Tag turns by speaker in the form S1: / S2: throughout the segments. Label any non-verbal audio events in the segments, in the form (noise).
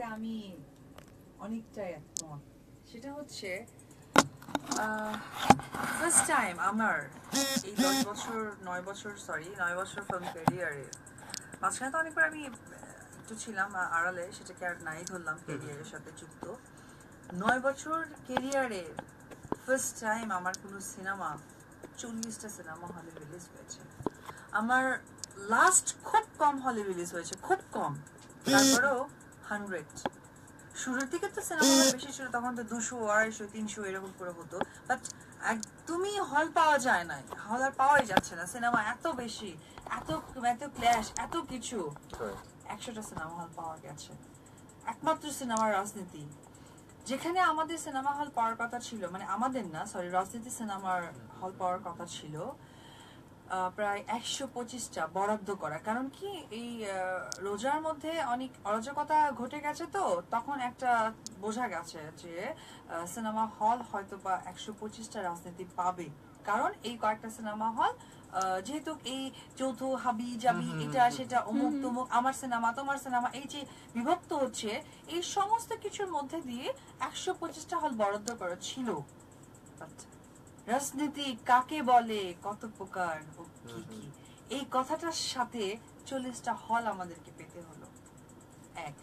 S1: সাথে আমি অনেকটাই একমত সেটা হচ্ছে ফার্স্ট টাইম আমার এই দশ বছর নয় বছর সরি নয় বছর ফিল্ম ক্যারিয়ারে মাঝখানে তো অনেকবার আমি একটু ছিলাম আড়ালে সেটাকে আর নাই ধরলাম ক্যারিয়ারের সাথে যুক্ত। নয় বছর ক্যারিয়ারে ফার্স্ট টাইম আমার কোনো সিনেমা চল্লিশটা সিনেমা হলে রিলিজ হয়েছে। আমার লাস্ট খুব কম হলে রিলিজ হয়েছে খুব কম। তারপরেও হান্ড্রেড শুরুর দিকে তো সিনেমা বেশি ছিল তখন তো দুশো আড়াইশো তিনশো এরকম করে হতো। বাট একদমই হল পাওয়া যায় না হল আর পাওয়াই যাচ্ছে না। সিনেমা এত বেশি এত এত ক্ল্যাশ এত কিছু। একশোটা সিনেমা হল পাওয়া গেছে। একমাত্র সিনেমার রাজনীতি। যেখানে আমাদের সিনেমা হল পাওয়ার কথা ছিল মানে আমাদের না সরি রাজনীতি সিনেমার হল পাওয়ার কথা ছিল। প্রায় একশো পঁচিশটা বরাদ্দ করা। কারণ কি এই রোজার মধ্যে অনেক অরাজকতা ঘটে গেছে তো তখন একটা বোঝা গেছে যে সিনেমা হল হয়তো বা একশো পঁচিশটা রাজনীতি পাবে। কারণ এই কয়েকটা সিনেমা হল যেহেতু এই চৌথ হাবি জাবি এটা সেটা অমুক তমুক আমার সিনেমা তোমার সিনেমা এই যে বিভক্ত হচ্ছে এই সমস্ত কিছুর মধ্যে দিয়ে একশো পঁচিশটা হল বরাদ্দ করা ছিল। But রাজনীতি কাকে বলে? কত প্রকার ও কি কি? এই কথাটার সাথে চল্লিশটা হল আমাদেরকে পেতে হলো। এক।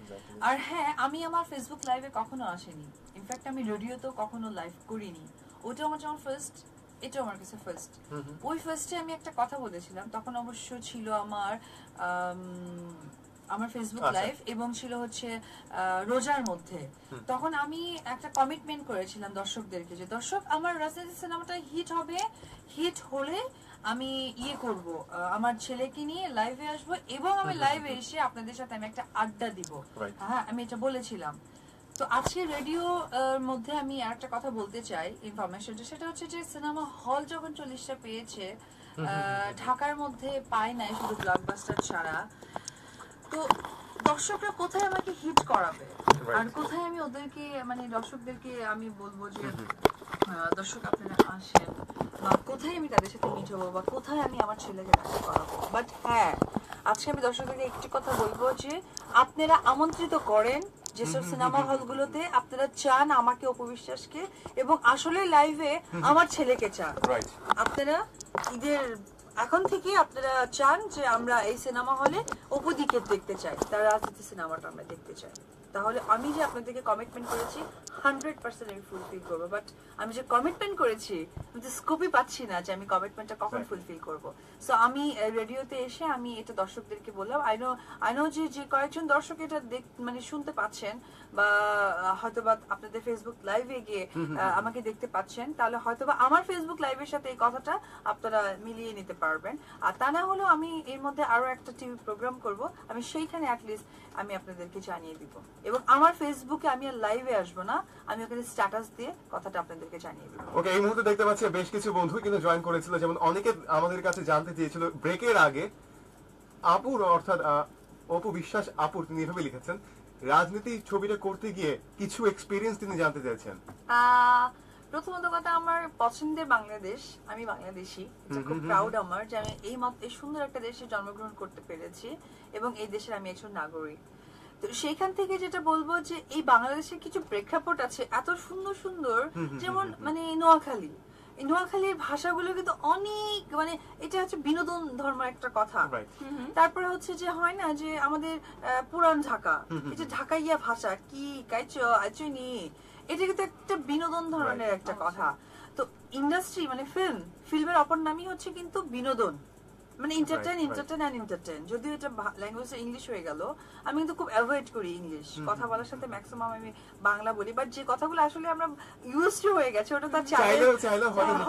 S1: আর হ্যাঁ আমি আমার ফেসবুক লাইভে কখনো আসেনি। ইনফ্যাক্ট আমি রেডিওতেও কখনো লাইভ করিনি। ওটা আমার যেমন ফার্স্ট এটা আমার কাছে ফার্স্ট ওই ফার্স্টে আমি একটা কথা বলেছিলাম তখন অবশ্য ছিল আমার আম, আমার ফেসবুক
S2: আচ্ছা।
S1: লাইভ এবং ছিল হচ্ছে রোজার মধ্যে। তখন আমি একটা কমিটমেন্ট করেছিলাম দর্শকদেরকে যে দর্শক আমার রাজনীতি সিনেমাটা হিট হবে। হিট হলে আমি ইয়ে করব আমার ছেলেকে নিয়ে লাইভে আসব এবং আমি লাইভে এসে আপনাদের সাথে আমি একটা আড্ডা দিব। হ্যাঁ আমি এটা বলেছিলাম। তো আজকে রেডিও মধ্যে আমি আর একটা কথা বলতে চাই ইনফরমেশনটা সেটা হচ্ছে যে সিনেমা হল যখন চল্লিশটা পেয়েছে আহ, ঢাকার মধ্যে পায় নাই শুধু ব্লকবাস্টার ছাড়া। তো দর্শকরা কোথায় আমাকে হিট করাবে? আর কোথায় আমি ওদেরকে মানে দর্শকদেরকে আমি বলব যে দর্শক আপনারা আসেন বা কোথায় আমি তাদের সাথে মিট হব বা কোথায় আমি আমার ছেলেকে দেখা করাবো? বাট হ্যাঁ আজকে আমি দর্শকদেরকে একটি কথা বলব যে আপনারা আমন্ত্রিত করেন যেসব সিনেমা হলগুলোতে আপনারা চান আমাকে অপবিশ্বাসকে এবং আসলে লাইভে আমার ছেলেকে চান। আপনারা ঈদের এখন থেকে আপনারা চান যে আমরা এই সিনেমা হলে উপদিকে দেখতে চাই, তারা সিনেমাটা আমরা দেখতে চাই। তাহলে আমি যে আপনাদেরকে কমিটমেন্ট করেছি হান্ড্রেড পার্সেন্ট আমি ফুলফিল করব বাট আমি যে কমিটমেন্ট করেছি আমি তো স্কোপই পাচ্ছি না যে আমি কমিটমেন্টটা কখন ফুলফিল করব। সো আমি রেডিওতে এসে আমি এটা দর্শকদেরকে বললাম আই নো আই নো যে যে কয়েকজন দর্শক এটা দেখ মানে শুনতে পাচ্ছেন বা হয়তো বা আপনাদের ফেসবুক লাইভে গিয়ে আমাকে দেখতে পাচ্ছেন তাহলে হয়তো বা আমার ফেসবুক লাইভের সাথে এই কথাটা আপনারা মিলিয়ে নিতে পারবেন। আর তা না হলেও আমি এর মধ্যে আরও একটা টিভি প্রোগ্রাম করব আমি সেইখানে অ্যাটলিস্ট আমি আপনাদেরকে জানিয়ে দিব। এবং আমার ফেসবুকে আমি আর লাইভে আসব না আমি ওখানে স্ট্যাটাস দিয়ে কথাটা আপনাদেরকে জানিয়ে দিব।
S2: ওকে এই মুহূর্তে দেখতে পাচ্ছি বেশ কিছু বন্ধু কিন্তু জয়েন করেছিল। যেমন অনেকে আমাদের কাছে জানতে চেয়েছিল ব্রেকের আগে আপুর অর্থাৎ অপু বিশ্বাস আপুর তিনি এভাবে লিখেছেন রাজনীতি ছবিটা করতে গিয়ে কিছু এক্সপিরিয়েন্স তিনি জানতে চাইছেন।
S1: প্রথমত কথা আমার পছন্দের বাংলাদেশ আমি বাংলাদেশি খুব প্রাউড আমার যে আমি এই মত এই সুন্দর একটা দেশে জন্মগ্রহণ করতে পেরেছি এবং এই দেশের আমি একজন নাগরিক। তো সেইখান থেকে যেটা বলব যে এই বাংলাদেশের কিছু প্রেক্ষাপট আছে এত সুন্দর সুন্দর যেমন মানে নোয়াখালী। নোয়াখালীর ভাষাগুলো কিন্তু অনেক মানে এটা হচ্ছে বিনোদন ধর্ম একটা কথা। তারপরে হচ্ছে যে হয় না যে আমাদের আহ, পুরান ঢাকা। এই যে ঢাকাইয়া ভাষা কি কাইচো আইচনি এটা কিন্তু একটা বিনোদন ধরনের একটা কথা। তো ইন্ডাস্ট্রি মানে ফিল্ম ফিল্মের অপর নামই হচ্ছে কিন্তু বিনোদন। মানে
S2: ইন্টারটেন.
S1: এন্টারটেন অ্যান্ড এন্টারটেন যদিও এটা ল্যাঙ্গুয়েজ ইংলিশ হয়ে গেল আমি কিন্তু খুব অ্যাভয়েড করি ইংলিশ কথা বলার সাথে ম্যাক্সিমাম আমি বাংলা বলি বাট যে কথাগুলো আসলে আমরা ইউজ হয়ে গেছে ওটা তার
S2: চাইলেও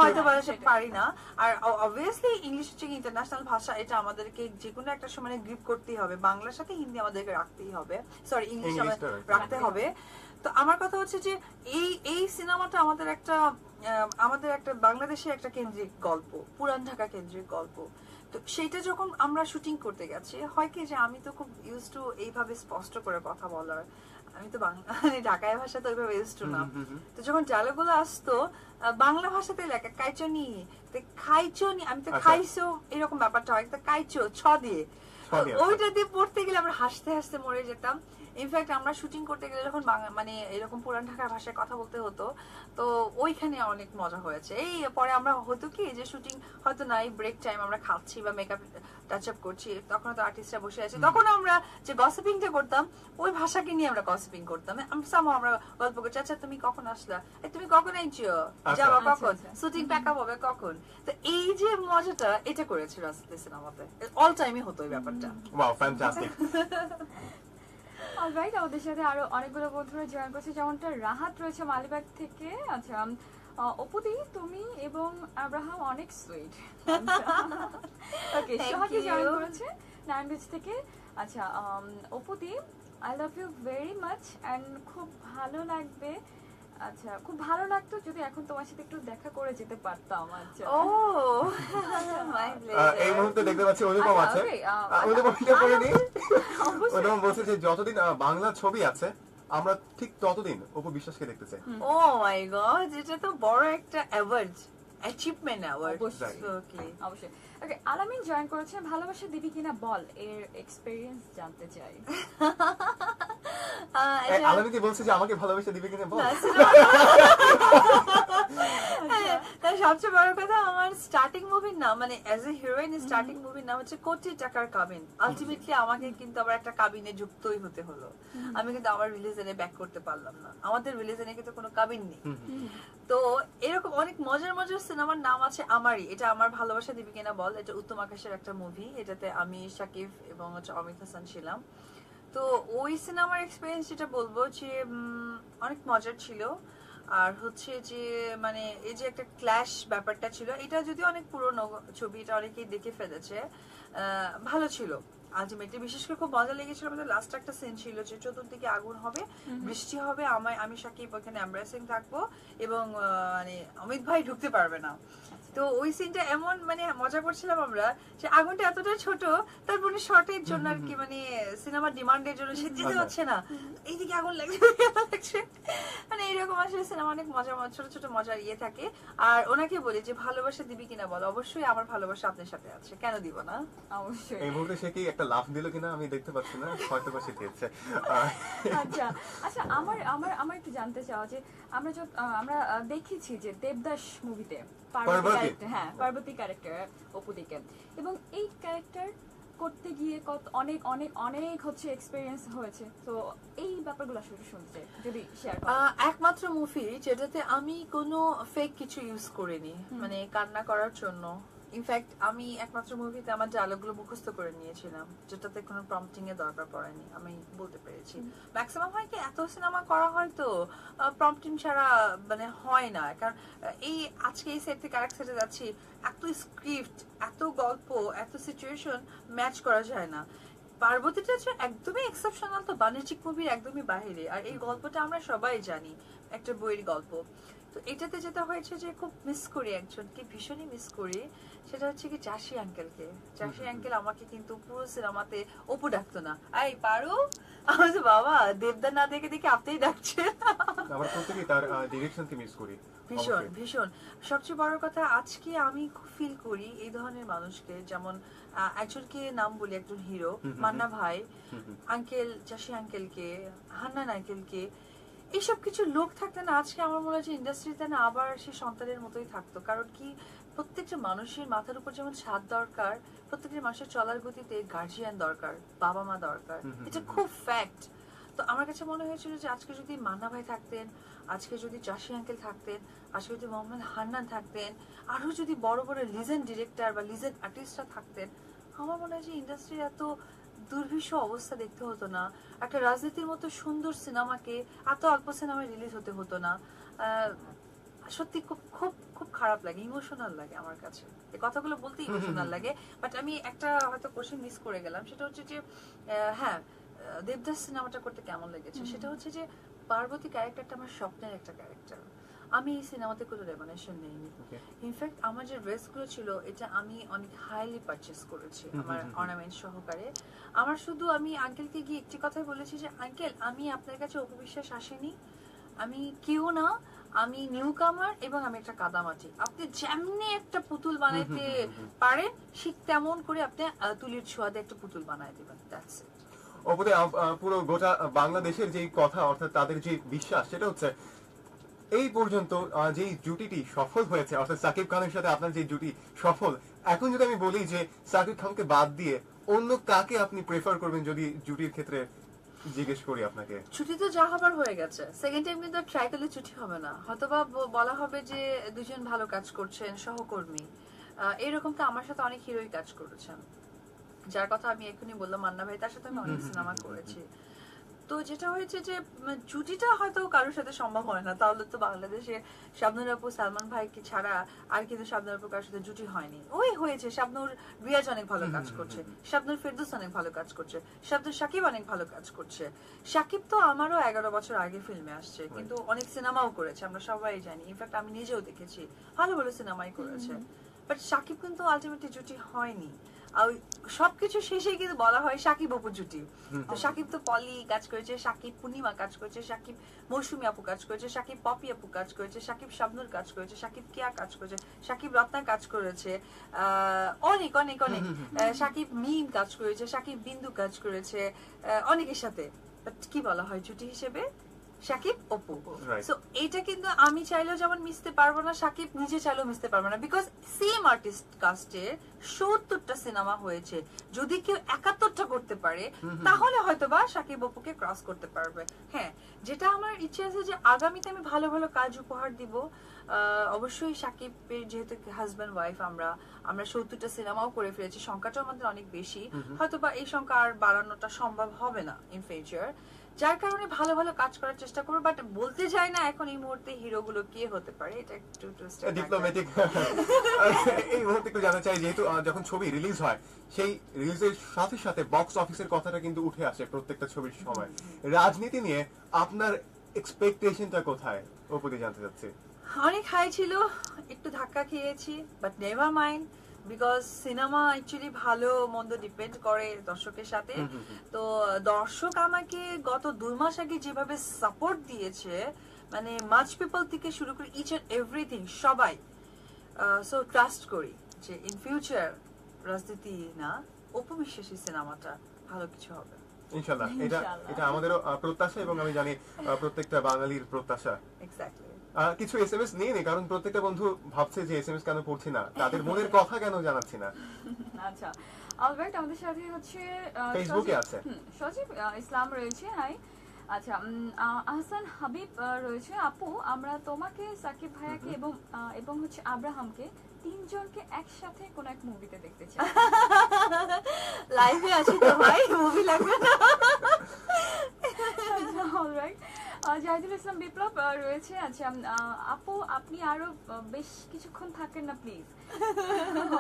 S2: হয়তো
S1: হ্যাঁ, সে পারি না। আর অবভিয়াসলি ইংলিশ হচ্ছে ইন্টারন্যাশনাল ভাষা এটা আমাদেরকে যে কোনো একটা সময় গ্রিপ করতেই হবে। বাংলার সাথে হিন্দি আমাদেরকে রাখতেই হবে। সরি ইংলিশ
S2: রাখতে
S1: হবে। তো আমার কথা হচ্ছে যে এই এই সিনেমাটা আমাদের একটা আমাদের একটা বাংলাদেশের একটা কেন্দ্রিক গল্প পুরান ঢাকা কেন্দ্রিক গল্প। তো সেইটা যখন আমরা শুটিং করতে গেছি হয় কি যে আমি তো খুব ইউজ টু এইভাবে স্পষ্ট করে কথা বলার। আমি তো বাংলা (laughs) মানে ঢাকায় ভাষা তো ওইভাবে ইউজ টু না। তো যখন ডায়লগুলো আসতো বাংলা ভাষাতে লেখা কাইচনি তো খাইচনি আমি তো
S2: আচ্ছা।
S1: খাইছো এরকম ব্যাপারটা হয়। তো কাইচো ছ দিয়ে।
S2: ছ দিয়ে,
S1: তো ওইটা দিয়ে পড়তে গেলে আমরা হাসতে হাসতে মরে যেতাম। ইনফ্যাক্ট আমরা শুটিং করতে গেলে যখন মানে এরকম পুরান ঢাকার ভাষায় কথা বলতে হতো তো ওইখানে অনেক মজা হয়েছে। এই পরে আমরা হতো কি যে শুটিং হয়তো নাই ব্রেক টাইম আমরা খাচ্ছি বা মেকআপ টাচ আপ করছি তখন তো আর্টিস্টরা বসে আছে। তখন আমরা যে গসিপিংটা করতাম ওই ভাষাকে নিয়ে আমরা গসিপিং করতাম। সামো আমরা গল্প করছি আচ্ছা তুমি কখন আসলা? তুমি কখন আইছো? যাবা
S3: আচ্ছা,
S1: কখন?
S3: আচ্ছা।
S1: শুটিং প্যাকআপ হবে কখন? তো এই যে মজাটা এটা করেছে রাজনীতি সিনেমাতে অল টাইমই হতো এই ব্যাপারটা।
S2: ওয়াও ফ্যান্টাস্টিক (laughs)
S3: অলরাইট আমাদের সাথে আরও অনেকগুলো বন্ধুরা জয়েন করছে। যেমনটা রাহাত রয়েছে মালিবাগ থেকে। আচ্ছা অপুদি তুমি এবং আব্রাহাম অনেক সুইট ওকে সোহাগী জয়েন করেছে নারায়ণগঞ্জ থেকে। আচ্ছা অপুদি I love you very much and খুব ভালো লাগবে। আচ্ছা খুব ভালো লাগতো যদি এখন তোমার সাথে একটু দেখা করে যেতে পারতাম আচ্ছা।
S1: ও মাই
S2: এই মুহূর্তে দেখতে পাচ্ছি অনুপম
S3: আচ্ছা,
S2: আছে। অনুপম এটা করে নি অনুপম বলছে যে যতদিন বাংলা ছবি আছে আমরা ঠিক ততদিন অপু বিশ্বাসকে দেখতে চাই।
S1: ও মাই গড এটা তো বড় একটা অ্যাওয়ার্ড অ্যাচিভমেন্ট অ্যাওয়ার্ড
S3: অবশ্যই। অবশ্যই। ওকে আলামিন জয়েন করেছে ভালোবাসা দিবি কিনা বল? এর এক্সপেরিয়েন্স জানতে চাই। (laughs)
S2: এই আলামিতি বলছে যে আমাকে ভালোবেসে দিবে কিনা বল? (laughs)
S1: তার সবচেয়ে বড় কথা আমার স্টার্টিং মুভির নাম মানে অ্যাজ এ হিরোইন স্টার্টিং মুভির নাম হচ্ছে কোটি টাকার কাবিন। আলটিমেটলি আমাকে কিন্তু আবার একটা কাবিনে যুক্তই হতে হলো। আমি কিন্তু আমার রিলিজনে ব্যাক করতে পারলাম না। আমাদের রিলিজনে কিন্তু কোনো কাবিন নেই। তো এরকম অনেক মজার মজার সিনেমার নাম আছে আমারই। এটা আমার ভালোবাসা দিবি কিনা বল? এটা উত্তম আকাশের একটা মুভি এটাতে আমি শাকিব এবং হচ্ছে অমিত হাসান ছিলাম। তো ওই সিনেমার এক্সপিরিয়েন্স যেটা বলব যে অনেক মজার ছিল। আর হচ্ছে যে মানে এই যে একটা ক্ল্যাশ ব্যাপারটা ছিল, এটা যদি অনেক পুরনো ছবি এটা অনেকেই দেখে ফেলেছে ভালো ছিল। আলটিমেটলি বিশেষ করে খুব মজা লেগেছিল আমাদের লাস্ট একটা সিন ছিল যে চতুর্দিকে আগুন হবে বৃষ্টি হবে আমায় আমি সাকিব ওখানে এমব্রেসিং থাকব এবং মানে অমিত ভাই ঢুকতে পারবে না। তো ওই সিনটা এমন মানে মজা করছিলাম আমরা যে আগুনটা এতটা ছোট তার মানে শর্টের জন্য আর কি মানে সিনেমার ডিমান্ডের জন্য সে যেতে
S2: আচ্ছা।
S1: হচ্ছে না। এইদিকে আগুন লাগছে লাগছে। মানে এরকম আসলে সিনেমা অনেক মজা মজা ছোট ছোট মজার ইয়ে থাকে। আর ওনাকে বলি যে ভালোবাসা দিবি কিনা বল? অবশ্যই আমার ভালোবাসা আপনার সাথে আছে। কেন দিব না?
S3: অবশ্যই।
S2: এই মুহূর্তে সে কি একটা লাফ দিল কিনা আমি দেখতে পাচ্ছি না হয়তো বা সে দিয়েছে।
S3: আচ্ছা আচ্ছা আমার আমার আমার একটু জানতে চাও যে আমরা যত আমরা দেখেছি যে দেবদাস মুভিতে পার্বতী। হ্যাঁ পার্বতী ক্যারেক্টার অপুদিকে। এবং এই ক্যারেক্টার করতে গিয়ে কত অনেক অনেক অনেক হচ্ছে এক্সপিরিয়েন্স হয়েছে। তো এই ব্যাপারগুলো আসলে শুনতে চাই যদি শেয়ার
S1: একমাত্র মুভি যেটাতে আমি কোনো ফেক কিছু ইউজ করিনি মানে কান্না করার জন্য। ইনফ্যাক্ট আমি একমাত্র মুভিতে আমার ডায়লগগুলো মুখস্থ করে নিয়েছিলাম যেটাতে কোনো প্রম্পটিং এর দরকার পড়েনি আমি বলতে পেরেছি। ম্যাক্সিমাম হয় কি এত সিনেমা করা হয় তো প্রম্পটিং ছাড়া মানে হয় না। কারণ এই আজকে এই সেট থেকে আরেক সেটে যাচ্ছি এত স্ক্রিপ্ট এত গল্প এত সিচুয়েশন ম্যাচ করা যায় না। পার্বতীটা হচ্ছে একদমই এক্সেপশনাল তো বাণিজ্যিক মুভির একদমই বাইরে আর এই গল্পটা আমরা সবাই জানি একটা বইয়ের গল্প। তো এটাতে যেটা হয়েছে যে খুব মিস করি একজনকে ভীষণই মিস করি সেটা হচ্ছে কি চাষি আঙ্কেলকে চাষি আঙ্কেল আমাকে কিন্তু পুরো সিনেমাতে অপু ডাকতো না। এই পারো আমি বলছি, বাবা দেবদা না দেখে দেখে আপনিই ডাকছেন।
S2: আমরা প্রত্যেকেই তার ডিরেকশনকে মিস করি?
S1: ভীষণ ভীষণ। সবচেয়ে বড় কথা আজকে আমি খুব ফিল করি এই ধরনের মানুষকে। যেমন একজনকে নাম বলি একজন হিরো মান্না ভাই। আঙ্কেল চাষি আঙ্কেলকে হান্নান আঙ্কেলকে এইসব কিছু লোক থাকতে না আজকে আমার মনে হচ্ছে ইন্ডাস্ট্রিতে না আবার সে সন্তানের মতোই থাকতো। কারণ কি প্রত্যেকটা মানুষের মাথার উপর যেমন ছাদ দরকার প্রত্যেকটা মানুষের চলার গতিতে গার্জিয়ান দরকার বাবা মা দরকার এটা খুব ফ্যাক্ট তো আমার কাছে মনে হয়েছিল যে আজকে যদি মান্না ভাই থাকতেন আজকে যদি চাষি আঙ্কেল থাকতেন আজকে যদি মোহাম্মদ হান্নান থাকতেন আরও যদি বড় বড় লিজেন্ড ডিরেক্টর বা লিজেন্ড আর্টিস্টরা থাকতেন আমার মনে হয় যে ইন্ডাস্ট্রির এত দুর্বিষ অবস্থা দেখতে হতো না। একটা রাজনীতির মতো সুন্দর সিনেমাকে এত অল্প সিনেমায় রিলিজ হতে হতো না। সত্যি খুব খুব খুব খারাপ লাগে ইমোশনাল লাগে আমার কাছে। এই কথাগুলো বলতে ইমোশনাল লাগে বাট আমি একটা হয়তো কোশ্চেন মিস করে গেলাম। সেটা হচ্ছে যে হ্যাঁ দেবদাস সিনেমাটা করতে কেমন লেগেছে? সেটা হচ্ছে যে পার্বতী ক্যারেক্টারটা আমার স্বপ্নের একটা ক্যারেক্টার আমি এই সিনেমাতে কোনো রেমানেশন নেইনি ইনফ্যাক্ট আমার যে ড্রেসগুলো ছিল এটা আমি অনেক হাইলি পারচেস করেছি আমার। অর্নামেন্ট সহকারে। আমার শুধু আমি আঙ্কেলকে গিয়ে একটি কথাই বলেছি যে আঙ্কেল আমি আপনার কাছে অপবিশ্বাস আসেনি। আমি কেউ না আমি নিউ কামার এবং আমি একটা কাদামাটি। আপনি যেমনি একটা পুতুল বানাইতে। পারেন ঠিক তেমন করে আপনি তুলির ছোঁয়াতে একটা পুতুল বানাই দেবেন। দ্যাটস ইট
S2: আহ, পুরো গোটা বাংলাদেশের যে কথা অর্থাৎ তাদের যে বিশ্বাস সেটা হচ্ছে এই পর্যন্ত যেই জুটিটি সফল হয়েছে অর্থাৎ সাকিব খানের সাথে আপনার যে জুটি সফল এখন যদি আমি বলি যে সাকিব খানকে বাদ দিয়ে অন্য কাকে আপনি প্রেফার করবেন যদি জুটির ক্ষেত্রে জিজ্ঞেস করি আপনাকে?
S1: ছুটি তো যা হবার হয়ে গেছে। সেকেন্ড টাইম কিন্তু ট্রাই করলে ছুটি হবে না। হয়তোবা বলা হবে যে দুজন ভালো কাজ করছেন সহকর্মী। এরকম তো আমার সাথে অনেক হিরোই কাজ করেছেন। যার কথা আমি এক্ষুনি বললাম মান্না ভাই তার সাথে আমি অনেক সিনেমা করেছি। তো যেটা হয়েছে যে জুটিটা হয়তো কারোর সাথে সম্ভব হয় না। তাহলে তো বাংলাদেশে শাবনুর আপু সালমান ভাইকে ছাড়া আর কিন্তু শাবনুর আপু কারোর সাথে জুটি হয়নি। ওই হয়েছে শাবনুর রিয়াজ অনেক ভালো কাজ করছে শাবনুর ফেরদৌস অনেক ভালো কাজ করছে শাবনুর সাকিব অনেক ভালো কাজ করছে। সাকিব তো আমারও এগারো বছর আগে ফিল্মে আসছে কিন্তু অনেক সিনেমাও করেছে আমরা সবাই জানি। ইনফ্যাক্ট আমি নিজেও দেখেছি ভালো ভালো সিনেমাই করেছে। বাট সাকিব কিন্তু আলটিমেটলি জুটি হয়নি। সবকিছু শেষে কিন্তু বলা হয় সাকিব অপু জুটি। তো সাকিব তো পলি কাজ করেছে সাকিব পূর্ণিমা কাজ করেছে সাকিব মৌসুমী আপু কাজ করেছে সাকিব পপি আপু কাজ করেছে সাকিব শাবনুর কাজ করেছে সাকিব কেয়া কাজ করেছে সাকিব রত্না কাজ করেছে আহ, অনেক অনেক অনেক। সাকিব মিম কাজ করেছে সাকিব বিন্দু কাজ করেছে আহ, অনেকের সাথে। কি বলা হয় জুটি হিসেবে? সাকিব অপু সো এইটা কিন্তু আমি চাইলেও যেমন মিশতে পারব না সাকিব নিজে চাইলেও মিশতে পারব না। বিকজ সেম আর্টিস্ট কাস্টে সত্তরটা সিনেমা হয়েছে। যদি কেউ একাত্তরটা করতে পারে তাহলে হয়তো বা সাকিব অপুকে ক্রস করতে পারবে। হ্যাঁ যেটা আমার ইচ্ছে আছে যে আগামীতে আমি ভালো ভালো কাজ উপহার দিব। অবশ্যই সাকিবের যেহেতু হাজব্যান্ড ওয়াইফ আমরা আমরা সত্তরটা সিনেমাও করে ফেলেছি। সংখ্যাটাও আমাদের অনেক বেশি। হয়তো বা এই সংখ্যা আর বাড়ানোটা সম্ভব হবে না ইন ফিউচার যার কারণে ভালো ভালো কাজ করার চেষ্টা করব বাট বলতে চাই না এখন এই মুহূর্তে হিরো গুলো কে হতে পারে এটা একটু
S2: ডিপ্লোম্যাটিক এই মুহূর্তে একটু চাই যেহেতু যখন ছবি রিলিজ হয় সেই রিলিজের সাথে সাথে বক্স অফিসের কথাটা কিন্তু উঠে আসে প্রত্যেকটা ছবির সময়। রাজনীতি নিয়ে আপনার এক্সপেকটেশনটা কোথায়? ওপরে জানতে চাচ্ছি।
S1: অনেক হাই ছিল একটু ধাক্কা খেয়েছি but never mind because cinema actually ভালো মন্দ ডিপেন্ড করে দর্শকের সাথে। তো দর্শক আমাকে গত দুই মাস আগে যেভাবে সাপোর্ট দিয়েছে মানে মাচ পিপল থেকে শুরু করে ইচ এন্ড এভরিথিং সবাই সো ট্রাস্ট করি যে ইন ফিউচার রাজনীতি না উপবিশ্বাসী সিনেমাটা ভালো কিছু হবে।
S2: ইনশাল্লাহ। এটা। এটা আমাদেরও প্রত্যাশা এবং আমি জানি প্রত্যেকটা বাঙালির প্রত্যাশা।
S1: এক্স্যাক্টলি
S2: কিছু এস এম এস নিয়ে নি কারণ প্রত্যেকটা বন্ধু ভাবছে যে এস এম এস কেন পড়ছি না তাদের মনের কথা কেন জানাচ্ছি না।
S3: আচ্ছা অলরাইট আমাদের সাথে হচ্ছে
S2: ফেসবুকে আছে।
S3: সজীব ইসলাম রয়েছে হাই। আচ্ছা আহসান হাবিব রয়েছে। আপু আমরা তোমাকে সাকিব ভাইয়াকে এবং এবং হচ্ছে আব্রাহামকে তিনজনকে একসাথে কোন এক মুভিতে দেখতে চাই।
S1: লাইভে আছি তো ভাই মুভি লাগবে না।
S3: অলরাইট জাহিদুল ইসলাম বিপ্লব রয়েছে। আচ্ছা আপু আপনি আরও বেশ কিছুক্ষণ থাকেন না প্লিজ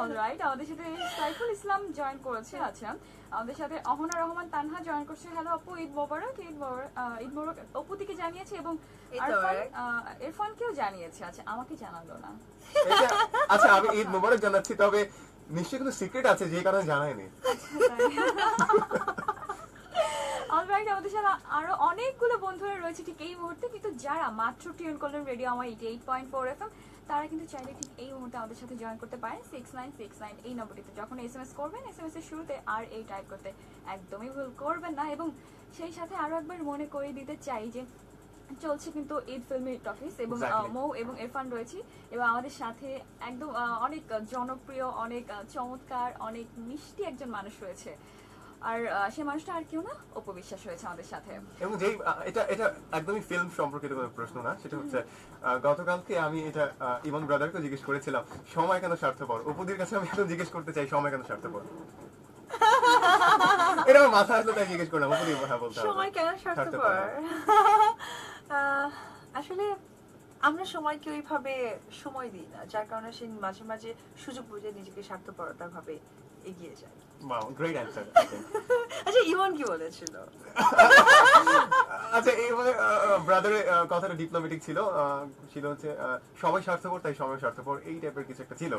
S3: অলরাইট (laughs) আমাদের সাথে সাইফুল ইসলাম জয়েন করেছে। আচ্ছা আমাদের সাথে অহনা রহমান তানহা জয়েন করছে। হ্যালো আপু ঈদ মোবারক ঈদ মোবারক ঈদ মোবারক অপু দিকে জানিয়েছে এবং আরফান
S1: মোবারক।
S3: জানিয়েছে। আচ্ছা আমাকে জানালো না।
S2: আচ্ছা আমি ঈদ মোবারক জানাচ্ছি তবে নিশ্চয়ই কোনো সিক্রেট আছে যে কারণে জানায়নি?
S3: অলরাইট আমাদের সাথে আরও অনেকগুলো বন্ধুরা রয়েছে ঠিক এই মুহূর্তে। কিন্তু যারা মাত্র টিউন করলেন radio Amar eighty eight point four F তারা কিন্তু চাইলে ঠিক এই মুহূর্তে আমাদের সাথে জয়েন করতে পারেন। সিক্স নাইন সিক্স নাইন এই নম্বরটিতে যখন এস এম এস করবেন এস এম এস এর শুরুতে আর এই টাইপ করতে একদমই ভুল করবেন না। এবং সেই সাথে আরও একবার মনে করিয়ে দিতে চাই যে চলছে কিন্তু ঈদ ফিল্মি টফিস এবং মৌ এবং ইরফান রয়েছে। এবং আমাদের সাথে একদম অনেক জনপ্রিয় অনেক চমৎকার অনেক মিষ্টি একজন মানুষ রয়েছে। আর সে মানুষটা আর কেউ না? অপবিশ্বাস রয়েছে আমাদের সাথে।
S2: এবং যেই এটা এটা একদমই ফিল্ম সম্পর্কিত কোনো প্রশ্ন না। সেটা হচ্ছে গতকালকে আমি এটা ইমন ব্রাদারকে জিজ্ঞেস করেছিলাম সময় কেন স্বার্থপর? অপুদির কাছে আমি এখন জিজ্ঞেস করতে চাই সময় কেন স্বার্থপর? (laughs) এটা আমার মাথা আসলে তাই জিজ্ঞেস করলাম অপুদি হ্যাঁ বলতে
S1: সময় কেন স্বার্থপর? (laughs) আসলে আমরা সময়কে ওইভাবে সময় দিই না যার কারণে সে মাঝে মাঝে সুযোগ বুঝে নিজেকে স্বার্থপরতা ভাবে এগিয়ে যায়। আচ্ছা ইমন কি বলেছিল
S2: আচ্ছা এইভাবে ব্রাদারের কথাটা ডিপ্লোমেটিক ছিল ছিল হচ্ছে সবাই স্বার্থপর তাই সময় স্বার্থপর এই টাইপের কিছু একটা ছিল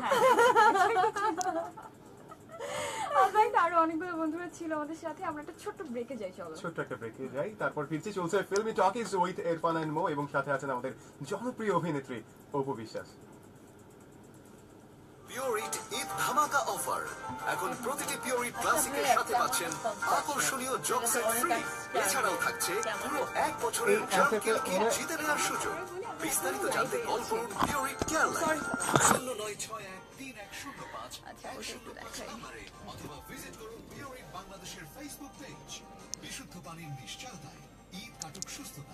S3: আরও অনেকগুলো বন্ধুরা ছিল আমাদের সাথে আমরা একটা ছোট্ট ব্রেকে যাই চলো
S2: ছোট্ট একটা ব্রেকে যাই তারপর ফিরছি চলছে filmy talkies with Irfan and Mo এবং সাথে আছেন আমাদের জনপ্রিয় অভিনেত্রী অপু বিশ্বাস
S4: পিওরিট ঈদ ধামাকা অফার। এখন প্রতিটি পিওরিট ক্লাসিকের সাথে পাচ্ছেন আকর্ষণীয় জব সেট ফ্রি এছাড়াও থাকছে পুরো এক বছরের জাম কিট জিতে নেওয়ার সুযোগ। বিস্তারিত জানতে কল করুন পিওরিট কেয়ারলাইন শূন্য নয় ছয় এক তিন এক শূন্য পাঁচ।
S3: আচ্ছা
S4: এক শূন্য পাঁচ নম্বরে অথবা ভিজিট করুন পিওরিট বাংলাদেশের ফেসবুক পেজ বিশুদ্ধ পানির নিশ্চয়তায় ঈদ কাটুক সুস্থতা।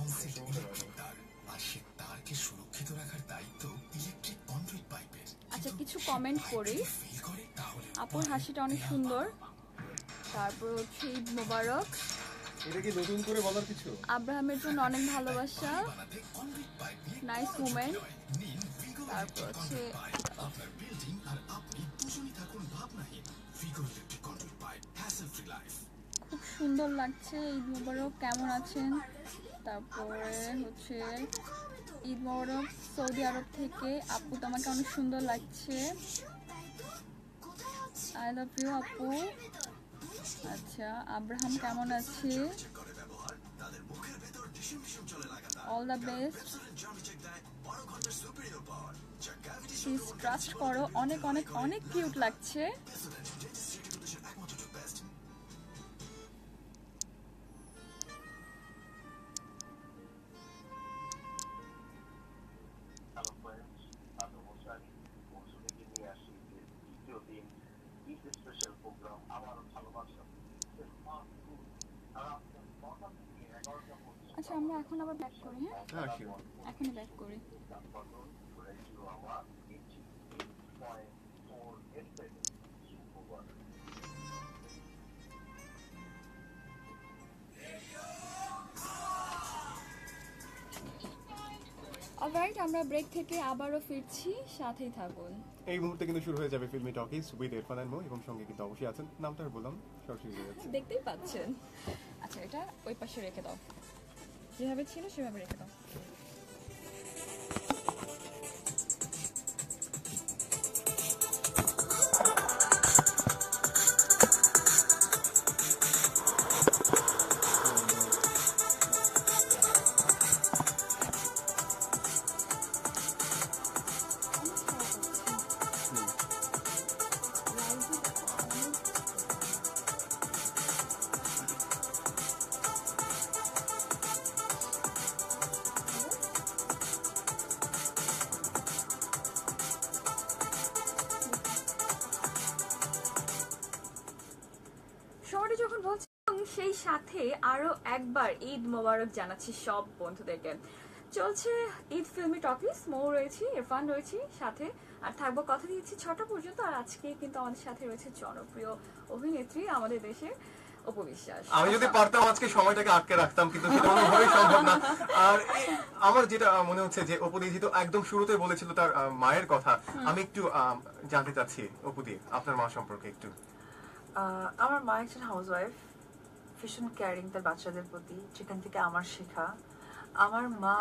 S4: অনসেট ইলেকট্রিক তার আর সে তারকে সুরক্ষিত রাখার দায়িত্ব ইলেকট্রিক কন্ডুইট পাইপের।
S3: আচ্ছা কিছু কমেন্ট করি। আপুর হাসিটা অনেক সুন্দর। তারপর হচ্ছে ঈদ মোবারক।
S2: এটা কি নতুন করে বলার কিছু?
S3: আব্রাহামের জন্য অনেক ভালোবাসা। নাইস মুমেন্ট তারপর হচ্ছে
S4: আপনার বিল্ডিং আর আপনি দুজনই থাকুন ভাবনাহীন। Vigo electric conduit pipe hassle free life
S3: খুব সুন্দর লাগছে ঈদ মোবারক। কেমন আছেন? তারপরে হচ্ছে ঈদ মোবারক সৌদি আরব থেকে। আপু তোমাকে অনেক সুন্দর লাগছে। আই লাভ ইউ আপু। আচ্ছা আব্রাহাম কেমন আছে? All the best please trust করো। অনেক অনেক অনেক কিউট লাগছে। অলরাইট আমরা ব্রেক থেকে আবারও ফিরছি সাথেই থাকুন।
S2: এই মুহূর্তে কিন্তু শুরু হয়ে যাবে filmy talkies with Irfan Mo এবং সঙ্গে কিন্তু অবশ্যই আছেন নামটা আর বললাম সরাসরি যাচ্ছে।
S3: দেখতেই পাচ্ছেন। আচ্ছা এটা ওই পাশে রেখে দাও। যেভাবে ছিল সেভাবে রেখে দাও। সেই সাথে আরও একবার ঈদ মোবারক জানাচ্ছি সব বন্ধুদেরকে। চলছে ঈদ ফিল্মি টকিস মৌ রয়েছি ইরফান রয়েছি সাথে আর থাকব কথা দিয়েছি ছটা পর্যন্ত আর আজকে কিন্তু আমাদের সাথে রয়েছে জনপ্রিয় অভিনেত্রী আমাদের দেশের অপবিশ্বাস
S2: আমি যদি পারতাম আজকে সময়টাকে আটকে রাখতাম কিন্তু সেটা কোনোভাবেই সম্ভব না। আর আমার যেটা মনে হচ্ছে যে অপুদি তো একদম শুরুতে বলেছিল তার মায়ের কথা আমি একটু আহ, জানতে চাচ্ছি অপুদি আপনার মা সম্পর্কে একটু।
S1: আহ, আমার মা একজন হাউস ওয়াইফ ভীষণ কেয়ারিং তার বাচ্চাদের প্রতি যেখান থেকে আমার শেখা আমার মা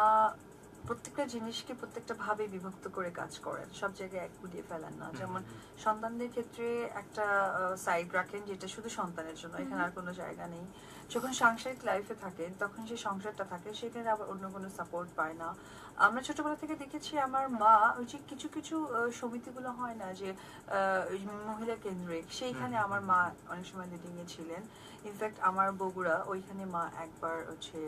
S1: প্রত্যেকটা জিনিসকে প্রত্যেকটা ভাবে বিভক্ত করে কাজ করেন। সব জায়গায় এক গুলিয়ে ফেলেন না। যেমন সন্তানদের ক্ষেত্রে একটা সাইড রাখেন যেটা শুধু সন্তানের জন্য এখানে আর কোনো জায়গা নেই। যখন সাংসারিক লাইফে থাকেন তখন সেই সংসারটা থাকে সেখানে আবার অন্য কোনো সাপোর্ট পায় না। আমরা ছোটবেলা থেকে দেখেছি আমার মা ওই যে কিছু কিছু সমিতিগুলো হয় না যে মহিলা কেন্দ্রিক সেইখানে আমার মা অনেক সময় লিডিং এ ছিলেন। ইনফ্যাক্ট আমার বগুড়া ওইখানে মা একবার হচ্ছে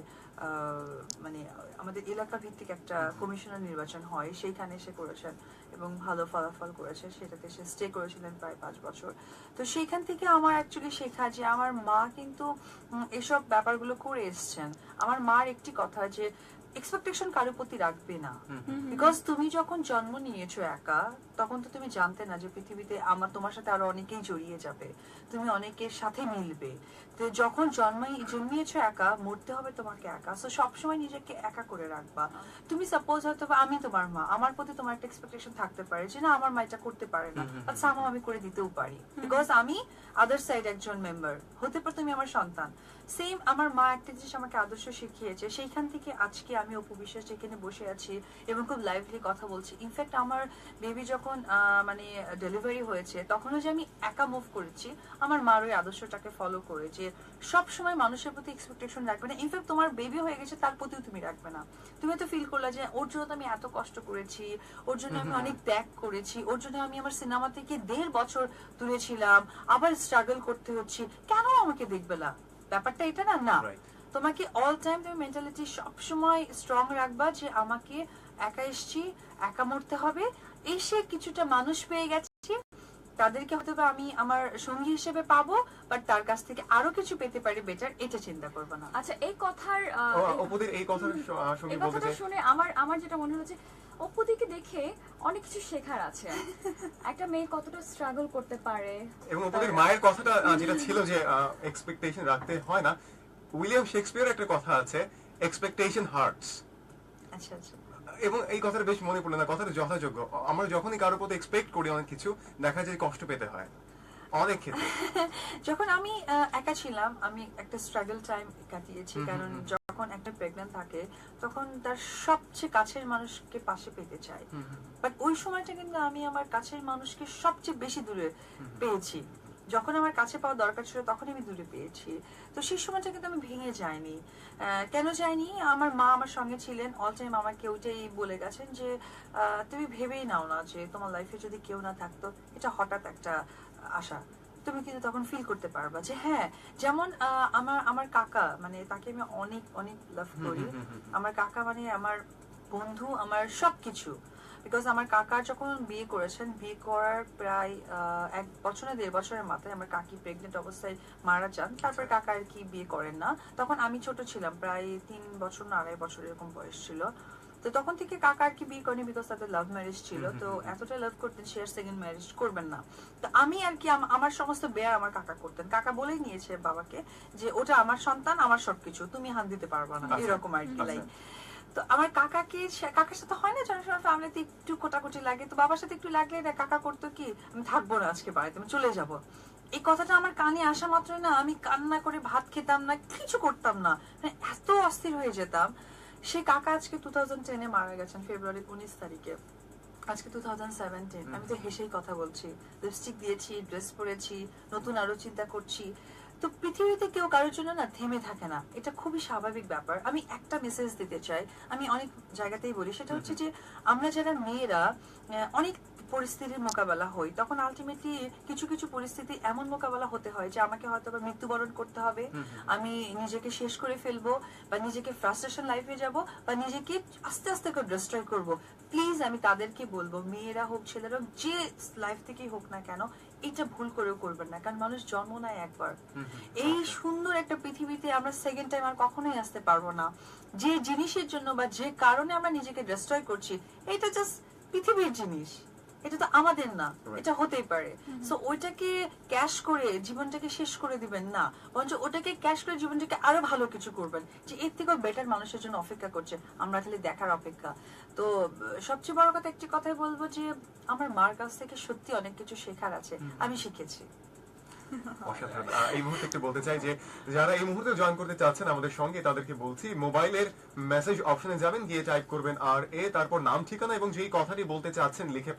S1: আহ, মানে আমাদের এলাকা ভিত্তিক একটা কমিশনার নির্বাচন হয় সেইখানে সে করেছেন। এবং ভালো ফলাফল করেছে সেটাতে সে স্টে করেছিলেন প্রায় পাঁচ বছর। তো সেইখান থেকে আমার অ্যাকচুয়ালি শেখা যে আমার মা কিন্তু এসব ব্যাপারগুলো করে এসছেন। আমার মার একটি কথা যে এক্সপেকটেশন কারোর প্রতি রাখবে না। বিকজ তুমি যখন জন্ম নিয়েছো একা তখন তো তুমি জানতে না যে পৃথিবীতে আমার তোমার সাথে আরও অনেকেই জড়িয়ে যাবে। তুমি অনেকের সাথে মিলবে। তো যখন জন্মাই জন্মিয়েছো একা মরতে হবে তোমাকে একা। সো সবসময় নিজেকে একা করে রাখবা। তুমি সাপোজ হয়তো আমি তোমার মা আমার প্রতি তোমার একটা এক্সপেকটেশন থাকতে পারে যে না আমার মা এটা করতে পারে না। বাট সামহাও আমি করে দিতেও পারি। বিকজ আমি আদার সাইড একজন মেম্বার হতে পারে তুমি আমার সন্তান। সেম আমার মা একটা জিনিস আমাকে আদর্শ শিখিয়েছে সেইখান থেকে আজকে আমি অপু বিশ্বাস যেখানে বসে আছি এবং খুব লাইভলি কথা বলছি। ইনফ্যাক্ট আমার বেবি যখন আহ, মানে ডেলিভারি হয়েছে তখনও যে আমি একা মুভ করেছি আমার মার ওই আদর্শটাকে ফলো করে যে সব সময় মানুষের প্রতি এক্সপেকটেশন রাখবে না। ইনফ্যাক্ট তোমার বেবি হয়ে গেছে তার প্রতিও তুমি রাখবে না। তুমি তো ফিল করলে যে ওর জন্য তো আমি এত কষ্ট করেছি ওর জন্য আমি অনেক ত্যাগ করেছি ওর জন্য আমি আমার সিনেমা থেকে দেড় বছর দূরে ছিলাম আবার স্ট্রাগল করতে হচ্ছে কেন আমাকে দেখবে না? ব্যাপারটা এটা না না। তোমাকে অল টাইম তুমি মেন্টালিটি সবসময় স্ট্রং রাখবা যে আমাকে একা এসছি একা মরতে হবে এসে কিছুটা মানুষ পেয়ে গেছি। তাদেরকে হয়তো আমি আমার সঙ্গী হিসেবে পাবো বাট তার কাছ থেকে আরও কিছু পেতে পারি বেটার এটা চিন্তা করব না।
S3: আচ্ছা এই কথার
S2: অপুদের এই কথার
S3: এই কথাটা শুনে আমার আমার যেটা মনে হচ্ছে অপুদিকে দেখে অনেক কিছু শেখার আছে। (laughs) একটা মেয়ে কতটা স্ট্রাগল করতে পারে?
S2: এবং ওদের মায়ের কথাটা যেটা ছিল যে এক্সপেকটেশন রাখতে হয় না উইলিয়াম শেক্সপিয়ার একটা কথা আছে এক্সপেকটেশন হার্টস
S1: আচ্ছা আচ্ছা।
S2: এবং এই কথাটা বেশ মনে পড়ল না কথাটা যথাযোগ্য। আমরা যখনই কারোর প্রতি এক্সপেক্ট করি অনেক কিছু দেখা যায় কষ্ট পেতে হয়। অনেক ক্ষেত্রে। (laughs)
S1: যখন আমি একা ছিলাম আমি একটা স্ট্রাগল টাইম কাটিয়েছি কারণ যখন একটা প্রেগনেন্ট থাকে তখন তার সবচেয়ে কাছের মানুষকে পাশে পেতে চায়। বাট ওই সময়টা কিন্তু আমি আমার কাছের মানুষকে সবচেয়ে বেশি দূরে পেয়েছি। যখন আমার কাছে পাওয়া দরকার ছিল তখন আমি দূরে পেয়েছি। তো সেই সময়টা কিন্তু আমি ভেঙে যাইনি। কেন যাইনি? আমার মা আমার সঙ্গে ছিলেন। অল টাইম আমাকে ওইটাই বলে গেছেন যে তুমি ভেবেই নাও না যে তোমার লাইফে যদি কেউ না থাকতো এটা হঠাৎ একটা আশা। তুমি কিন্তু তখন ফিল করতে পারবা যে হ্যাঁ যেমন আহ, আমার আমার কাকা মানে তাকে আমি অনেক অনেক লাভ করি। আমার কাকা মানে আমার বন্ধু আমার সবকিছু। বিকজ আমার কাকা যখন বিয়ে করেছেন বিয়ে করার প্রায় এক বছর না দেড় বছরের মাথায় আমার কাকি প্রেগনেন্ট অবস্থায় মারা যান। তারপর কাকা আর কি বিয়ে করেন না। তখন আমি ছোট ছিলাম প্রায় তিন বছর না আড়াই বছর এরকম বয়স ছিল। তো তখন থেকে কাকা আর কি বিয়ে করেনি বিকজ তাদের লাভ ম্যারেজ ছিল। তো এতটা লাভ করতেন সে আর সেকেন্ড ম্যারেজ করবেন না। তো আমি আর কি আমার সমস্ত বেয়ার আমার কাকা করতেন। কাকা বলেই নিয়েছে বাবাকে যে ওটা আমার সন্তান আমার সবকিছু। তুমি হাত দিতে পারবা না।
S2: আচ্ছা।
S1: এরকম আর কি
S2: আচ্ছা।
S1: লাইক তো আমার কাকাকে কাকার সাথে হয় না সময় ফ্যামিলিতে একটু কোটাকুটি লাগে? তো বাবার সাথে একটু লাগলে কাকা করতো কি? আমি থাকব না আজকে বাড়িতে, আমি চলে যাব। এই কথাটা আমার কানে আসা মাত্রই না, আমি কান্না করে ভাত খেতাম না, কিছু করতাম না। মানে এত অস্থির হয়ে যেতাম। সে কাকা আজকে টু থাউজেন্ড টেনে মারা গেছেন ফেব্রুয়ারি উনিশ তারিখে। আজকে টু থাউজেন্ড সেভেন্টিন আমি তো হেসেই কথা বলছি। লিপস্টিক দিয়েছি ড্রেস পরেছি, নতুন আরও চিন্তা করছি। তো পৃথিবীতে কেউ কারোর জন্য না থেমে থাকে না। এটা খুবই স্বাভাবিক ব্যাপার। আমি একটা মেসেজ দিতে চাই। আমি অনেক জায়গাতেই বলি সেটা হচ্ছে যে আমরা যারা মেয়েরা অনেক পরিস্থিতির মোকাবেলা হই তখন আলটিমেটলি কিছু কিছু পরিস্থিতি এমন মোকাবেলা হতে হয় যে আমাকে হয়তো বা মৃত্যুবরণ করতে হবে। আমি নিজেকে শেষ করে ফেলব বা নিজেকে ফ্রাস্ট্রেশন লাইফে যাব বা নিজেকে আস্তে আস্তে করে ডিস্ট্রয় করব। প্লিজ আমি তাদেরকে বলব মেয়েরা হোক ছেলেরা হোক যে লাইফ থেকেই হোক না কেন এটা ভুল করেও করবেন না। কারণ মানুষ জন্ম নেয় একবার। এই সুন্দর একটা পৃথিবীতে আমরা সেকেন্ড টাইম আর কখনোই আসতে পারব না। যে জিনিসের জন্য বা যে কারণে আমরা নিজেকে ডিস্ট্রয় করছি এটা জাস্ট পৃথিবীর জিনিস। এটা তো আমাদের না এটা হতেই পারে। সো ওইটাকে ক্যাশ করে জীবনটাকে শেষ করে দিবেন না। বরঞ্চ ওটাকে ক্যাশ করে জীবনটাকে আরও ভালো কিছু করবেন। যে এর থেকেও বেটার মানুষের জন্য অপেক্ষা করছে আমরা খালি দেখার অপেক্ষা। তো সবচেয়ে বড় কথা একটি কথাই বলব যে আমার মার কাছ থেকে সত্যি অনেক কিছু শেখার আছে আমি শিখেছি।
S2: অসাধারণ। এই মুহূর্তে একটু বলতে চাই যে যারা এই মুহূর্তে জয়েন করতে চাচ্ছেন আমাদের সঙ্গে তাদেরকে বলছি মোবাইলের মেসেজ অপশনে যাবেন গিয়ে টাইপ করবেন আর এ তারপর নাম ঠিকানা এবং যেই কথাটি বলতে চাচ্ছেন লিখে